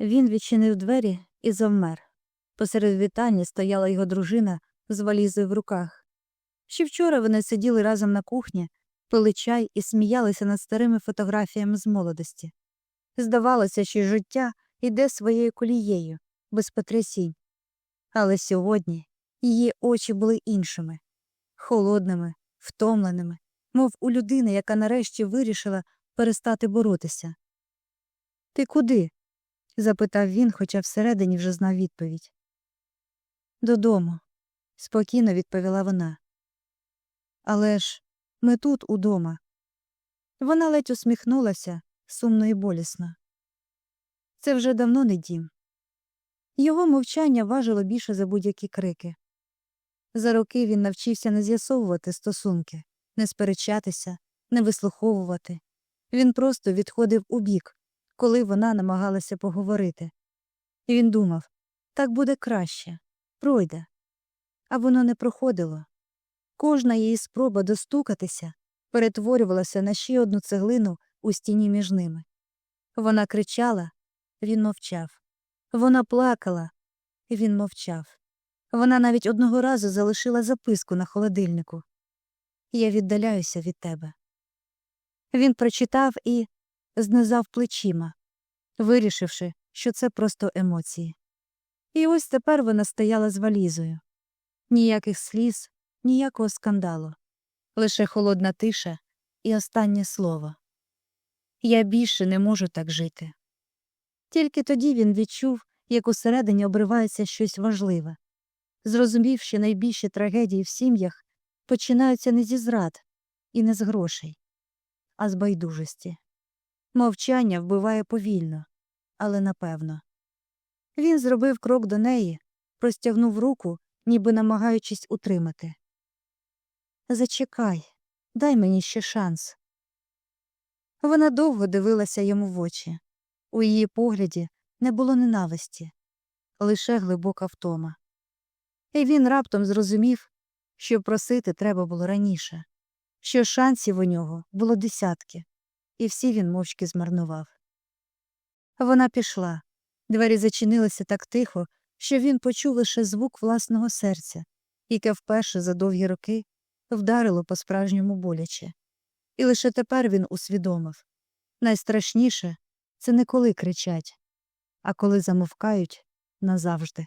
Він відчинив двері і завмер. Посеред вітальні стояла його дружина з валізою в руках. Ще вчора вони сиділи разом на кухні, пили чай і сміялися над старими фотографіями з молодості. Здавалося, що життя йде своєю колією, без потрясінь. Але сьогодні її очі були іншими холодними, втомленими, мов у людини, яка нарешті вирішила перестати боротися. Ти куди? Запитав він, хоча всередині вже знав відповідь. Додому, спокійно відповіла вона. Але ж ми тут удома. Вона ледь усміхнулася, сумно і болісно. Це вже давно не дім. Його мовчання важило більше за будь-які крики. За роки він навчився не з'ясовувати стосунки, не сперечатися, не вислуховувати. Він просто відходив у бік, коли вона намагалася поговорити. І він думав так буде краще, пройде. А воно не проходило. Кожна її спроба достукатися перетворювалася на ще одну цеглину у стіні між ними. Вона кричала, він мовчав. Вона плакала, він мовчав. Вона навіть одного разу залишила записку на холодильнику Я віддаляюся від тебе. Він прочитав і знизав плечима, вирішивши, що це просто емоції. І ось тепер вона стояла з валізою. Ніяких сліз, ніякого скандалу, лише холодна тиша і останнє слово. Я більше не можу так жити. Тільки тоді він відчув, як усередині обривається щось важливе. Зрозумів, що найбільші трагедії в сім'ях починаються не зі зрад і не з грошей, а з байдужості. Мовчання вбиває повільно, але напевно. Він зробив крок до неї, простягнув руку, ніби намагаючись утримати. Зачекай, дай мені ще шанс. Вона довго дивилася йому в очі. У її погляді не було ненависті, лише глибока втома. І він раптом зрозумів, що просити треба було раніше, що шансів у нього було десятки, і всі він мовчки змарнував. Вона пішла. Двері зачинилися так тихо, що він почув лише звук власного серця, яке вперше за довгі роки вдарило по справжньому боляче. І лише тепер він усвідомив найстрашніше це не коли кричать, а коли замовкають назавжди.